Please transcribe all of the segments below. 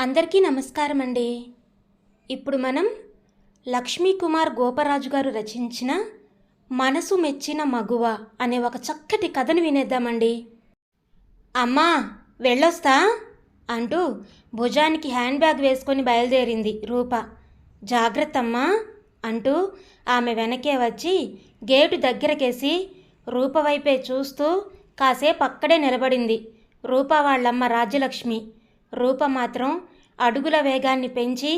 అందరికీ నమస్కారం అండి ఇప్పుడు మనం లక్ష్మీ కుమార్ గోపరాజు గారు రచించిన మనసు మెచ్చిన మగువ అనే ఒక చక్కటి కథను వినేద్దామండి. అమ్మా వెళ్ళొస్తా? అంటూ భుజానికి హ్యాండ్ బ్యాగ్ వేసుకొని బయలుదేరింది రూప. జాగ్రత్త అమ్మా అంటూ ఆమె వెనకే వచ్చి గేటు దగ్గరకేసి రూప వైపే చూస్తూ కాసేపు అక్కడే నిలబడింది. రూప వాళ్ళమ్మ రాజ్యలక్ష్మి. రూప మాత్రం అడుగుల వేగాన్ని పెంచి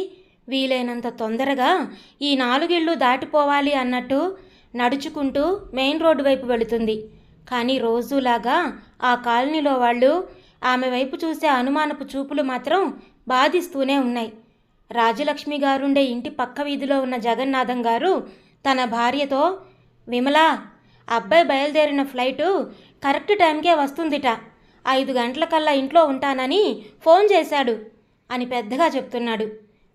వీలైనంత తొందరగా ఈ నాలుగిళ్ళు దాటిపోవాలి అన్నట్టు నడుచుకుంటూ మెయిన్ రోడ్డు వైపు వెళుతుంది. కానీ రోజులాగా ఆ కాలనీలో వాళ్ళు ఆమె వైపు చూసే అనుమానపు చూపులు మాత్రం బాధిస్తూనే ఉన్నాయి. రాజలక్ష్మి గారుండే ఇంటి పక్క వీధిలో ఉన్న జగన్నాథం గారు తన భార్యతో విమలా అబ్బాయి బయలుదేరిన ఫ్లైటు కరెక్ట్ టైంకే వస్తుందిట. ఐదు గంటలకల్లా ఇంట్లో ఉంటానని ఫోన్ చేశాడు అని పెద్దగా చెప్తున్నాడు.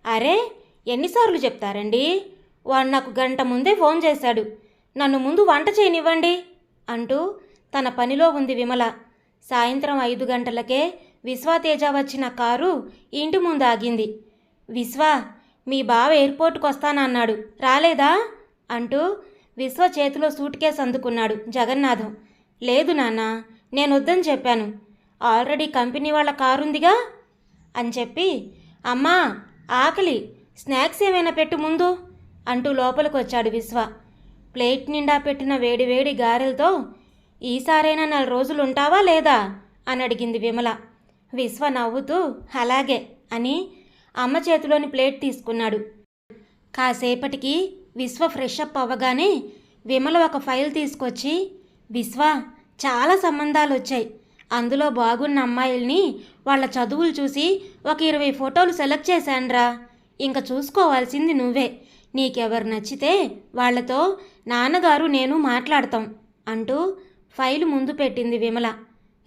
అరే ఎన్నిసార్లు చెప్తారండి? వాడు నాకు గంట ముందే ఫోన్ చేశాడు. నన్ను ముందు వంట చేయనివ్వండి అంటూ తన పనిలో ఉంది విమల. సాయంత్రం ఐదు గంటలకే విశ్వాతేజ వచ్చిన కారు ఇంటి ముందు ఆగింది. విశ్వ మీ బావ ఎయిర్పోర్ట్కి వస్తానన్నాడు రాలేదా? అంటూ విశ్వ చేతిలో సూట్ కేసు అందుకున్నాడు జగన్నాథం. లేదు నాన్న నేను వద్దని చెప్పాను. ఆల్రెడీ కంపెనీ వాళ్ళ కారుందిగా అని చెప్పి అమ్మా ఆకలి. స్నాక్స్ ఏమైనా పెట్టు ముందు అంటూ లోపలికి వచ్చాడు విశ్వ. ప్లేట్ నిండా పెట్టిన వేడివేడి గారెలతో ఈసారైనా నెల రోజులు ఉంటావా లేదా? అని అడిగింది విమల. విశ్వ నవ్వుతూ అలాగే అని అమ్మ చేతిలోని ప్లేట్ తీసుకున్నాడు. కాసేపటికి విశ్వ ఫ్రెష్ అప్ అవ్వగానే విమల ఒక ఫైల్ తీసుకొచ్చి విశ్వ చాలా సంబంధాలు వచ్చాయి అందులో బాగున్న అమ్మాయిల్ని వాళ్ళ చదువులు చూసి ఒక ఇరవై ఫోటోలు సెలెక్ట్ చేశానురా. ఇంకా చూసుకోవాల్సింది నువ్వే. నీకెవరు నచ్చితే వాళ్ళతో నాన్నగారు నేను మాట్లాడతాం అంటూ ఫైలు ముందు పెట్టింది విమల.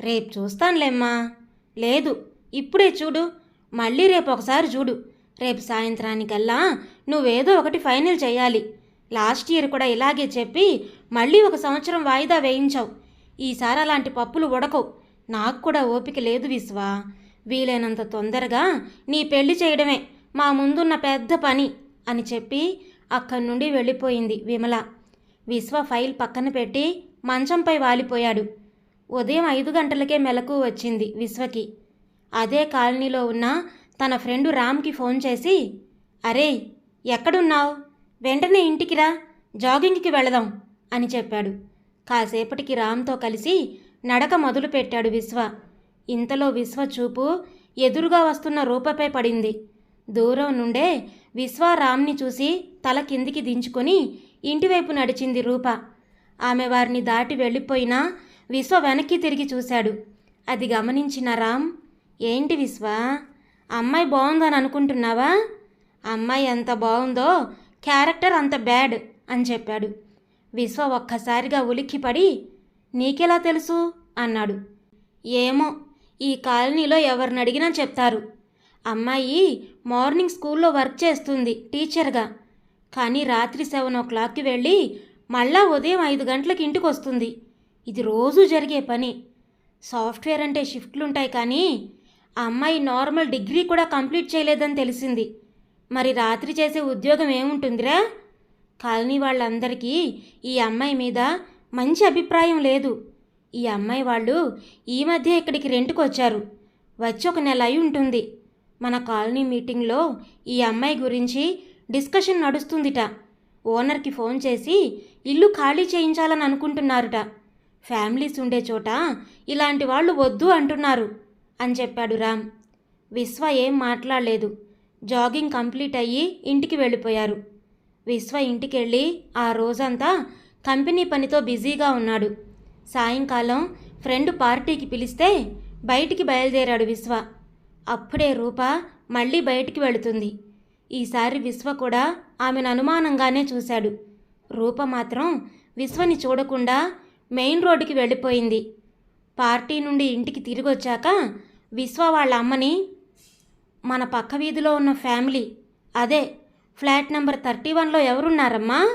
రేపు చూస్తానులేమ్మా. లేదు ఇప్పుడే చూడు. మళ్ళీ రేపు ఒకసారి చూడు. రేపు సాయంత్రానికల్లా నువ్వేదో ఒకటి ఫైనల్ చేయాలి లాస్ట్ ఇయర్ కూడా ఇలాగే చెప్పి మళ్ళీ ఒక సంవత్సరం వాయిదా వేయించావు. ఈసారి అలాంటి పప్పులు ఉడకవు. నాకు కూడా ఓపిక లేదు విశ్వా. వీలైనంత తొందరగా నీ పెళ్ళి చేయడమే మా ముందున్న పెద్ద పని అని చెప్పి అక్కడి నుండి వెళ్ళిపోయింది విమల. విశ్వ ఫైల్ పక్కన పెట్టి మంచంపై వాలిపోయాడు. ఉదయం ఐదు గంటలకే మెలకు వచ్చింది విశ్వకి. అదే కాలనీలో ఉన్న తన ఫ్రెండు రామ్కి ఫోన్ చేసి అరే ఎక్కడున్నావు? వెంటనే ఇంటికి రా జాగింగ్కి వెళదాం అని చెప్పాడు. కాసేపటికి రామ్తో కలిసి నడక మొదలుపెట్టాడు విశ్వ. ఇంతలో విశ్వ చూపు ఎదురుగా వస్తున్న రూపపై పడింది. దూరం నుండే విశ్వ రామ్ని చూసి తల కిందికి దించుకొని ఇంటివైపు నడిచింది రూప. ఆమె వారిని దాటి వెళ్ళిపోయినా విశ్వ వెనక్కి తిరిగి చూశాడు. అది గమనించిన రామ్ ఏంటి విశ్వ? అమ్మాయి బాగుందని అనుకుంటున్నావా? అమ్మాయి ఎంత బాగుందో క్యారెక్టర్ అంత బ్యాడ్ అని చెప్పాడు. విశ్వ ఒక్కసారిగా ఉలిక్కిపడి నీకెలా తెలుసు? అన్నాడు. ఏమో ఈ కాలనీలో ఎవరిని అడిగినా చెప్తారు. అమ్మాయి మార్నింగ్ స్కూల్లో వర్క్ చేస్తుంది టీచర్గా. కానీ రాత్రి సెవెన్ ఓ క్లాక్కి వెళ్ళి మళ్ళా ఉదయం ఐదు గంటలకు ఇంటికి వస్తుంది ఇది రోజూ జరిగే పని. సాఫ్ట్వేర్ అంటే షిఫ్ట్లు ఉంటాయి కానీ ఆ అమ్మాయి నార్మల్ డిగ్రీ కూడా కంప్లీట్ చేయలేదని తెలిసింది. మరి రాత్రి చేసే ఉద్యోగం ఏముంటుందిరా? కాలనీ వాళ్ళందరికీ ఈ అమ్మాయి మీద మంచి అభిప్రాయం లేదు. ఈ అమ్మాయి వాళ్ళు ఈ మధ్య ఇక్కడికి రెంట్కి వచ్చారు వచ్చి ఒక నెల అయి ఉంటుంది. మన కాలనీ మీటింగ్లో ఈ అమ్మాయి గురించి డిస్కషన్ నడుస్తుందిట. ఓనర్కి ఫోన్ చేసి ఇల్లు ఖాళీ చేయించాలని అనుకుంటున్నారుట. ఫ్యామిలీస్ ఉండే చోట ఇలాంటి వాళ్ళు వద్దు అంటున్నారు అని చెప్పాడు రామ్. విశ్వ ఏం మాట్లాడలేదు. జాగింగ్ కంప్లీట్ అయ్యి ఇంటికి వెళ్ళిపోయారు. విశ్వ ఇంటికెళ్ళి ఆ రోజంతా కంపెనీ పనితో బిజీగా ఉన్నాడు. సాయంకాలం ఫ్రెండ్ పార్టీకి పిలిస్తే బయటికి బయలుదేరాడు విశ్వ. అప్పుడే రూప మళ్ళీ బయటికి వెళుతుంది. ఈసారి విశ్వ కూడా ఆమెను అనుమానంగానే చూశాడు. రూప మాత్రం విశ్వని చూడకుండా మెయిన్ రోడ్డుకి వెళ్ళిపోయింది. పార్టీ నుండి ఇంటికి తిరిగి వచ్చాక విశ్వ వాళ్ళ అమ్మని మన పక్క వీధిలో ఉన్న ఫ్యామిలీ అదే ఫ్లాట్ నెంబర్ థర్టీ వన్లో ఎవరున్నారమ్మా?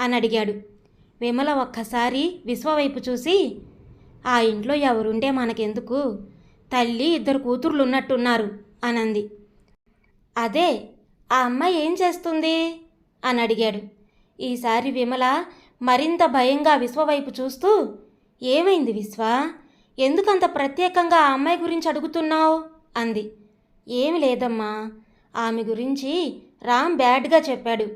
అని అడిగాడు. విమల ఒక్కసారి విశ్వవైపు చూసి ఆ ఇంట్లో ఎవరుంటే మనకెందుకు? తల్లి ఇద్దరు కూతుర్లు ఉన్నట్టున్నారు అనంది. అదే ఆ అమ్మాయి ఏం చేస్తుంది? అని అడిగాడు. ఈసారి విమల మరింత భయంగా విశ్వవైపు చూస్తూ ఏమైంది విశ్వ? ఎందుకంత ప్రత్యేకంగా ఆ అమ్మాయి గురించి అడుగుతున్నావు? అంది. ఏమి లేదమ్మా ఆమె గురించి రామ్ బ్యాడ్గా చెప్పాడు.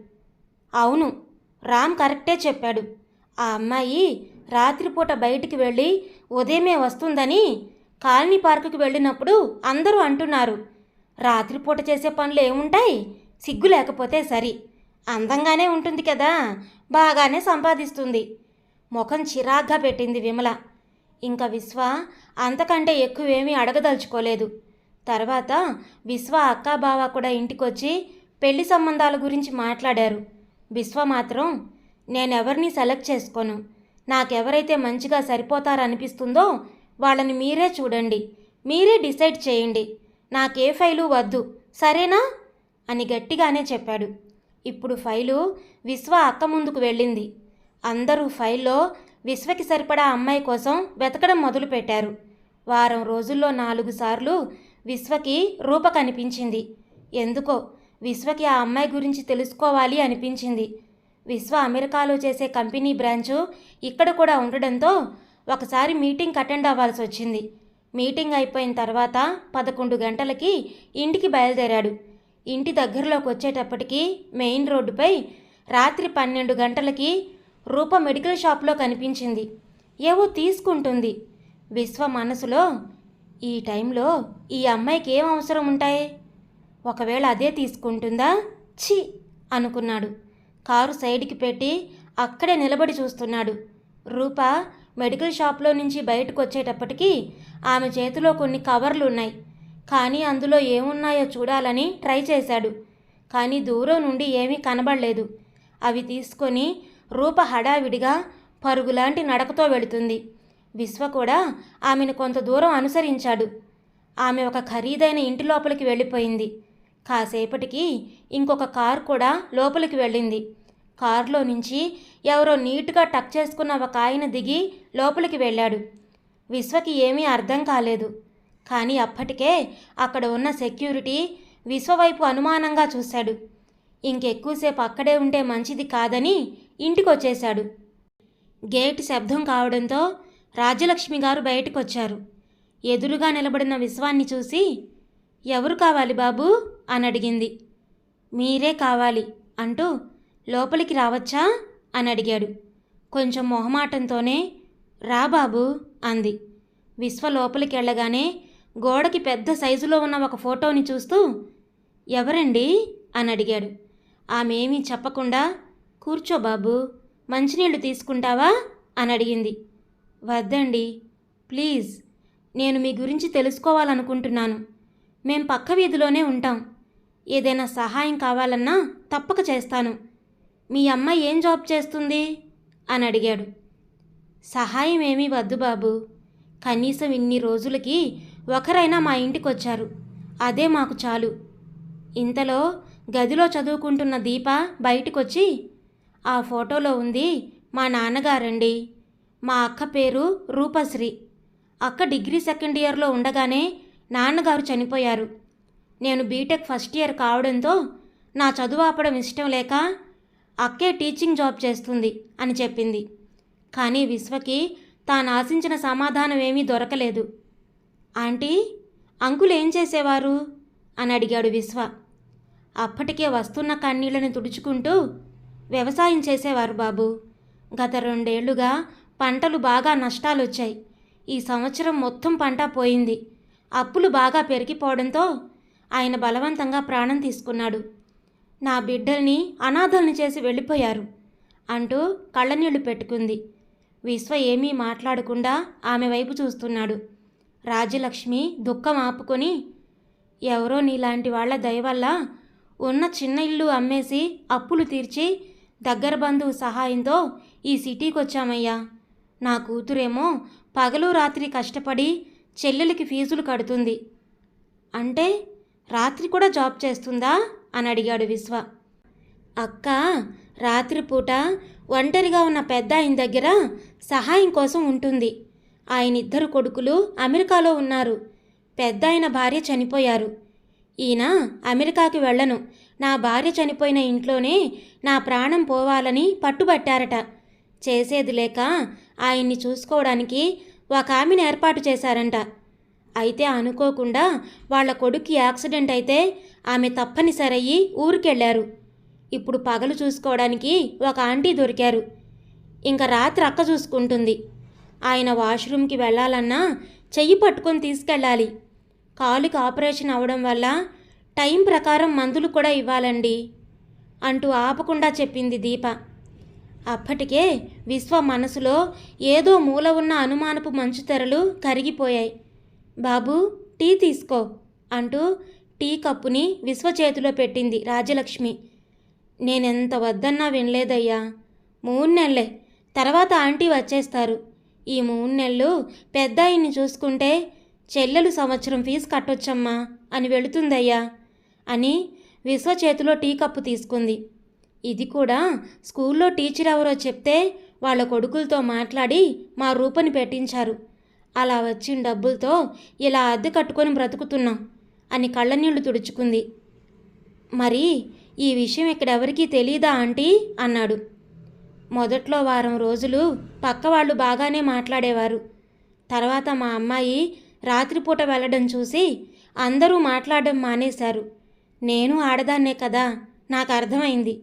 అవును రామ్ కరెక్టే చెప్పాడు. ఆ అమ్మాయి రాత్రిపూట బయటికి వెళ్ళి ఉదయమే వస్తుందని కాలనీ పార్కుకి వెళ్ళినప్పుడు అందరూ అంటున్నారు. రాత్రిపూట చేసే పనులు ఏముంటాయి? సిగ్గు లేకపోతే సరి. అందంగానే ఉంటుంది కదా? బాగానే సంపాదిస్తుంది. ముఖం చిరాగ్గా పెట్టింది విమల. ఇంకా విశ్వ అంతకంటే ఎక్కువేమీ అడగదలుచుకోలేదు. తర్వాత విశ్వ అక్క బావ కూడా ఇంటికొచ్చి పెళ్ళి సంబంధాల గురించి మాట్లాడారు. విశ్వ మాత్రం నేనెవరిని సెలెక్ట్ చేసుకోను. నాకెవరైతే మంచిగా సరిపోతారనిపిస్తుందో వాళ్ళని మీరే చూడండి. మీరే డిసైడ్ చేయండి. నాకే ఫైలు వద్దు. సరేనా? అని గట్టిగానే చెప్పాడు. ఇప్పుడు ఫైలు విశ్వ అక్క ముందుకు వెళ్ళింది. అందరూ ఫైల్లో విశ్వకి సరిపడా అమ్మాయి కోసం వెతకడం మొదలుపెట్టారు. వారం రోజుల్లో నాలుగు సార్లు విశ్వకి రూప కనిపించింది. ఎందుకో? విశ్వకి ఆ అమ్మాయి గురించి తెలుసుకోవాలి అనిపించింది. విశ్వ అమెరికాలో చేసే కంపెనీ బ్రాంచు ఇక్కడ కూడా ఉండడంతో ఒకసారి మీటింగ్ అటెండ్ అవ్వాల్సి వచ్చింది. మీటింగ్ అయిపోయిన తర్వాత పదకొండు గంటలకి ఇంటికి బయలుదేరాడు. ఇంటి దగ్గరలోకి వచ్చేటప్పటికి మెయిన్ రోడ్డుపై రాత్రి పన్నెండు గంటలకి రూప మెడికల్ షాప్లో కనిపించింది. ఏవో తీసుకుంటుంది. విశ్వ మనసులో ఈ టైంలో ఈ అమ్మాయికి ఏం అవసరం ఉంటాయి? ఒకవేళ అదే తీసుకుంటుందా? ఛీ! అనుకున్నాడు. కారు సైడ్కి పెట్టి అక్కడే నిలబడి చూస్తున్నాడు. రూప మెడికల్ షాప్లో నుంచి బయటకు వచ్చేటప్పటికీ ఆమె చేతిలో కొన్ని కవర్లు ఉన్నాయి కానీ అందులో ఏమున్నాయో చూడాలని ట్రై చేశాడు. కానీ దూరం నుండి ఏమీ కనబడలేదు. అవి తీసుకొని రూప హడావిడిగా పరుగులాంటి నడకతో వెళుతుంది. విశ్వ కూడా ఆమెను కొంత దూరం అనుసరించాడు. ఆమె ఒక ఖరీదైన ఇంటి లోపలికి వెళ్ళిపోయింది. కాసేపటికి ఇంకొక కారు కూడా లోపలికి వెళ్ళింది. కారులో నుంచి ఎవరో నీట్గా టక్ చేసుకున్న ఒక ఆయన దిగి లోపలికి వెళ్ళాడు. విశ్వకి ఏమీ అర్థం కాలేదు. కానీ అప్పటికే అక్కడ ఉన్న సెక్యూరిటీ విశ్వవైపు అనుమానంగా చూశాడు. ఇంకెక్కువసేపు అక్కడే ఉంటే మంచిది కాదని ఇంటికొచ్చేశాడు. గేట్ శబ్దం కావడంతో రాజ్యలక్ష్మి గారు బయటకొచ్చారు. ఎదురుగా నిలబడిన విశ్వాన్ని చూసి ఎవరు కావాలి బాబు? అని అడిగింది. మీరే కావాలి అంటూ లోపలికి రావచ్చా అని అడిగాడు. కొంచెం మొహమాటంతోనే రా బాబు అంది. విశ్వ లోపలికి వెళ్ళగానే గోడకి పెద్ద సైజులో ఉన్న ఒక ఫోటోని చూస్తూ ఎవరండి అని అడిగాడు. ఆమెమీ చెప్పకుండా కూర్చో బాబు మంచినీళ్ళు తీసుకుంటావా అని అడిగింది. వద్దండి ప్లీజ్ నేను మీ గురించి తెలుసుకోవాలనుకుంటున్నాను. మేం పక్క వీధిలోనే ఉంటాం. ఏదైనా సహాయం కావాలన్నా తప్పక చేస్తాను. మీ అమ్మ ఏం జాబ్ చేస్తుంది? అని అడిగాడు. సహాయం ఏమీ వద్దు బాబు. కనీసం ఇన్ని రోజులకి ఒకరైనా మా ఇంటికి వచ్చారు అదే మాకు చాలు. ఇంతలో గదిలో చదువుకుంటున్న దీప బయటికొచ్చి ఆ ఫోటోలో ఉంది మా నాన్నగారండి. మా అక్క పేరు రూపశ్రీ. అక్క డిగ్రీ సెకండ్ ఇయర్లో ఉండగానే నాన్నగారు చనిపోయారు. నేను బీటెక్ ఫస్ట్ ఇయర్ కావడంతో నా చదువు ఆపడం ఇష్టం లేక అక్కే టీచింగ్ జాబ్ చేస్తుంది అని చెప్పింది. కానీ విశ్వకి తాను ఆశించిన సమాధానం ఏమీ దొరకలేదు. ఆంటీ అంకులు ఏం చేసేవారు? అని అడిగాడు విశ్వ. అప్పటికే వస్తున్న కన్నీళ్ళను తుడుచుకుంటూ వ్యవసాయం చేసేవారు బాబు. గత రెండేళ్ళుగా పంటలు బాగా నష్టాలు వచ్చాయి ఈ సంవత్సరం మొత్తం పంట పోయింది. అప్పులు బాగా పెరిగిపోవడంతో ఆయన బలవంతంగా ప్రాణం తీసుకున్నాడు. నా బిడ్డల్ని అనాథల్ని చేసి వెళ్ళిపోయారు అంటూ కళ్ళనీళ్ళు పెట్టుకుంది. విశ్వ ఏమీ మాట్లాడకుండా ఆమె వైపు చూస్తున్నాడు. రాజ్యలక్ష్మి దుఃఖం ఆపుకొని ఎవరో నీలాంటి వాళ్ళ దయ వల్ల ఉన్న చిన్న ఇల్లు అమ్మేసి అప్పులు తీర్చి దగ్గర బంధువు సహాయంతో ఈ సిటీకి వచ్చామయ్యా నా కూతురేమో పగలు రాత్రి కష్టపడి చెల్లెలికి ఫీజులు కడుతుంది. అంటే రాత్రి కూడా జాబ్ చేస్తుందా? అని అడిగాడు విశ్వ. అక్క రాత్రిపూట ఒంటరిగా ఉన్న పెద్ద ఆయన దగ్గర సహాయం కోసం ఉంటుంది. ఆయన ఇద్దరు కొడుకులు అమెరికాలో ఉన్నారు. పెద్ద ఆయన భార్య చనిపోయారు. ఈయన అమెరికాకి వెళ్ళను. నా భార్య చనిపోయిన ఇంట్లోనే నా ప్రాణం పోవాలని పట్టుబట్టారట. చేసేది లేక ఆయన్ని చూసుకోవడానికి ఒక ఆమెను ఏర్పాటు చేశారంట. అయితే అనుకోకుండా వాళ్ళ కొడుకు యాక్సిడెంట్ అయితే ఆమె తప్పనిసరయ్యి ఊరికెళ్ళారు. ఇప్పుడు పగలు చూసుకోవడానికి ఒక ఆంటీ దొరికారు. ఇంకా రాత్రి అక్క చూసుకుంటుంది. ఆయన వాష్రూమ్కి వెళ్ళాలన్నా చెయ్యి పట్టుకొని తీసుకెళ్ళాలి. కాలుకి ఆపరేషన్ అవడం వల్ల టైం ప్రకారం మందులు కూడా ఇవ్వాలండి అంటూ ఆపకుండా చెప్పింది దీప. అప్పటికే విశ్వ మనసులో ఏదో మూల ఉన్న అనుమానపు మంచు తెరలు కరిగిపోయాయి. బాబు టీ తీసుకో అంటూ టీ కప్పుని విశ్వ చేతిలో పెట్టింది రాజలక్ష్మి. నేనెంత వద్దన్నా వినలేదయ్యా. మూడు నెలలే. తర్వాత ఆంటీ వచ్చేస్తారు. ఈ మూడు నెలలు పెద్ద ఆయన్ని చూసుకుంటే చెల్లెలు సంవత్సరం ఫీజు కట్టొచ్చమ్మా అని వెళుతుందయ్యా అని విశ్వ చేతిలో టీ కప్పు తీసుకుంది. ఇది కూడా స్కూల్లో టీచర్ ఎవరో చెప్తే వాళ్ళ కొడుకులతో మాట్లాడి మా రూపని పెట్టించారు. అలా వచ్చిన డబ్బులతో ఇలా అద్దె కట్టుకొని బ్రతుకుతున్నాం అని కళ్ళనీళ్ళు తుడుచుకుంది. మరి ఈ విషయం ఇక్కడెవరికీ తెలియదా ఆంటీ? అన్నాడు. మొదట్లో వారం రోజులు పక్క వాళ్ళు బాగానే మాట్లాడేవారు. తర్వాత మా అమ్మాయి రాత్రిపూట వెళ్ళడం చూసి అందరూ మాట్లాడడం మానేశారు. నేను ఆడదాన్నే కదా నాకు అర్థమైంది.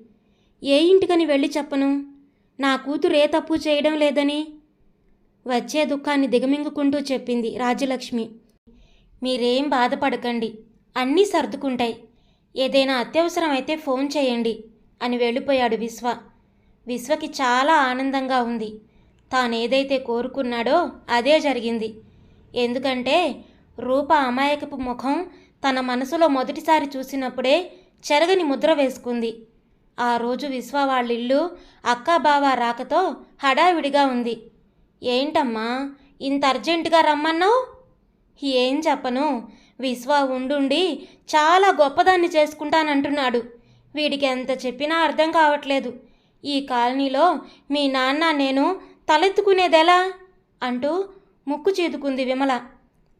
ఏ ఇంటికని వెళ్ళి చెప్పను? నా కూతురు ఏ తప్పు చేయడం లేదని? వచ్చే దుఃఖాన్ని దిగమింగుకుంటూ చెప్పింది రాజ్యలక్ష్మి. మీరేం బాధపడకండి అన్నీ సర్దుకుంటాయి. ఏదైనా అత్యవసరమైతే ఫోన్ చేయండి అని వెళ్ళిపోయాడు విశ్వ. విశ్వకి చాలా ఆనందంగా ఉంది. తానేదైతే కోరుకున్నాడో అదే జరిగింది. ఎందుకంటే రూప అమాయకపు ముఖం తన మనసులో మొదటిసారి చూసినప్పుడే చెరగని ముద్ర వేసుకుంది. ఆ రోజు విశ్వ వాళ్ళిల్లు అక్కా బావ రాకతో హడావిడిగా ఉంది. ఏంటమ్మా? ఇంత అర్జెంటుగా రమ్మన్నావు? ఏం చెప్పను. విశ్వ ఉండుండి చాలా గొప్పదాన్ని చేసుకుంటానంటున్నాడు. వీడికి ఎంత చెప్పినా అర్థం కావట్లేదు. ఈ కాలనీలో మీ నాన్న నేను తలెత్తుకునేదెలా? అంటూ ముక్కు చీదుకుంది విమల.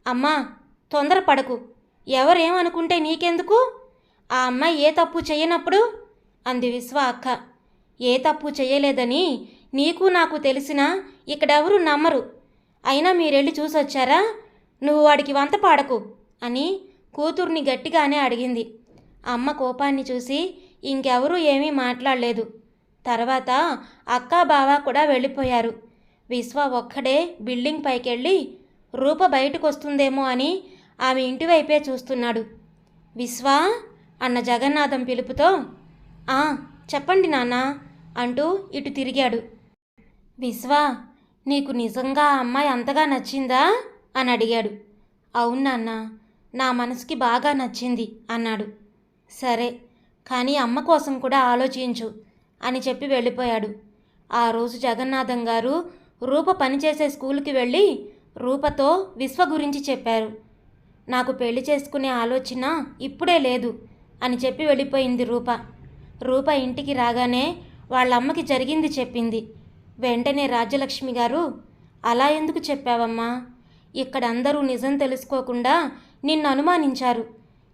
అమ్మా తొందరపడకు ఎవరేమనుకుంటే నీకెందుకు? ఆ అమ్మాయి ఏ తప్పు చేయనప్పుడు? అంది విశ్వ అక్క. ఏ తప్పు చేయలేదని నీకు నాకు తెలిసినా ఇక్కడెవరూ నమ్మరు. అయినా మీరెళ్ళి చూసొచ్చారా? నువ్వు వాడికి వంత పాడకు అని కూతుర్ని గట్టిగానే అడిగింది. అమ్మ కోపాన్ని చూసి ఇంకెవరూ ఏమీ మాట్లాడలేదు. తర్వాత అక్కా బావ కూడా వెళ్ళిపోయారు. విశ్వ ఒక్కడే బిల్డింగ్ పైకెళ్ళి రూప బయటకొస్తుందేమో అని ఆమె ఇంటి వైపే చూస్తున్నాడు. విశ్వ అన్న జగన్నాథం పిలుపుతో ఆ చెప్పండి నాన్న అంటూ ఇటు తిరిగాడు. విశ్వ నీకు నిజంగా ఆ అమ్మాయి అంతగా నచ్చిందా? అని అడిగాడు. అవును నాన్న నా మనసుకి బాగా నచ్చింది అన్నాడు. సరే కానీ అమ్మ కోసం కూడా ఆలోచించు అని చెప్పి వెళ్ళిపోయాడు. ఆ రోజు జగన్నాథం గారు రూప పనిచేసే స్కూల్కి వెళ్ళి రూపతో విశ్వ గురించి చెప్పారు. నాకు పెళ్ళి చేసుకునే ఆలోచన ఇప్పుడే లేదు అని చెప్పి వెళ్ళిపోయింది రూప. రూప ఇంటికి రాగానే వాళ్ళమ్మకి జరిగింది చెప్పింది. వెంటనే రాజ్యలక్ష్మి గారు అలా ఎందుకు చెప్పావమ్మా? ఇక్కడ అందరూ నిజం తెలుసుకోకుండా నిన్ను అనుమానించారు.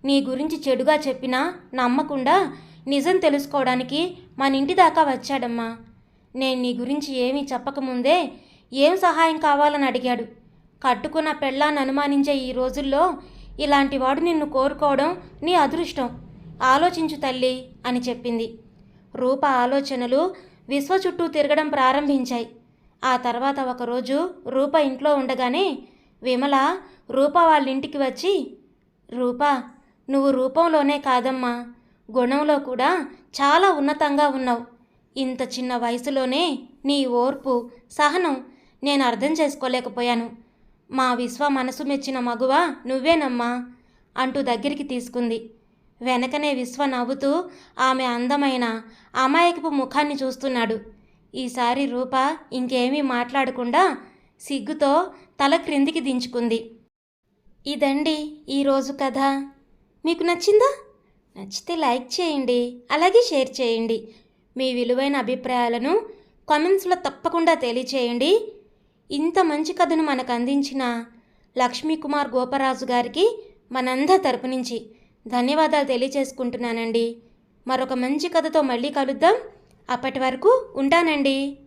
నీ గురించి చెడుగా చెప్పినా నమ్మకుండా నిజం తెలుసుకోవడానికి మన ఇంటి దాకా వచ్చాడమ్మా. నేను నీ గురించి ఏమీ చెప్పకముందే ఏం సహాయం కావాలని అడిగాడు. కట్టుకున్న పెళ్ళాన్ని అనుమానించే ఈ రోజుల్లో ఇలాంటి వాడు నిన్ను కోరుకోవడం నీ అదృష్టం. ఆలోచించు తల్లి అని చెప్పింది. రూప ఆలోచనలు విశ్వ చుట్టూ తిరగడం ప్రారంభించాయి. ఆ తర్వాత ఒకరోజు రూప ఇంట్లో ఉండగానే విమల రూప వాళ్ళ ఇంటికి వచ్చి రూప నువ్వు రూపంలోనే కాదమ్మా. గుణంలో కూడా చాలా ఉన్నతంగా ఉన్నావు. ఇంత చిన్న వయసులోనే నీ ఓర్పు సహనం నేను అర్థం చేసుకోలేకపోయాను. మా విశ్వ మనసు మెచ్చిన మగువ నువ్వేనమ్మా అంటూ దగ్గరికి తీసుకుంది. వెనకనే విశ్వ నవ్వుతూ ఆమె అందమైన అమాయకపు ముఖాన్ని చూస్తున్నాడు. ఈసారి రూప ఇంకేమీ మాట్లాడకుండా సిగ్గుతో తల క్రిందికి దించుకుంది. ఇదండి ఈరోజు కథ. మీకు నచ్చిందా? నచ్చితే లైక్ చేయండి అలాగే షేర్ చేయండి. మీ విలువైన అభిప్రాయాలను కామెంట్స్లో తప్పకుండా తెలియచేయండి. ఇంత మంచి కథను మనకు అందించిన లక్ష్మీకుమార్ గోపరాజు గారికి మనందరి తరపు నుంచి ధన్యవాదాలు తెలియచేసుకుంటున్నానండి మరొక మంచి కథతో మళ్ళీ కలుద్దాం. అప్పటి వరకు ఉంటానండి.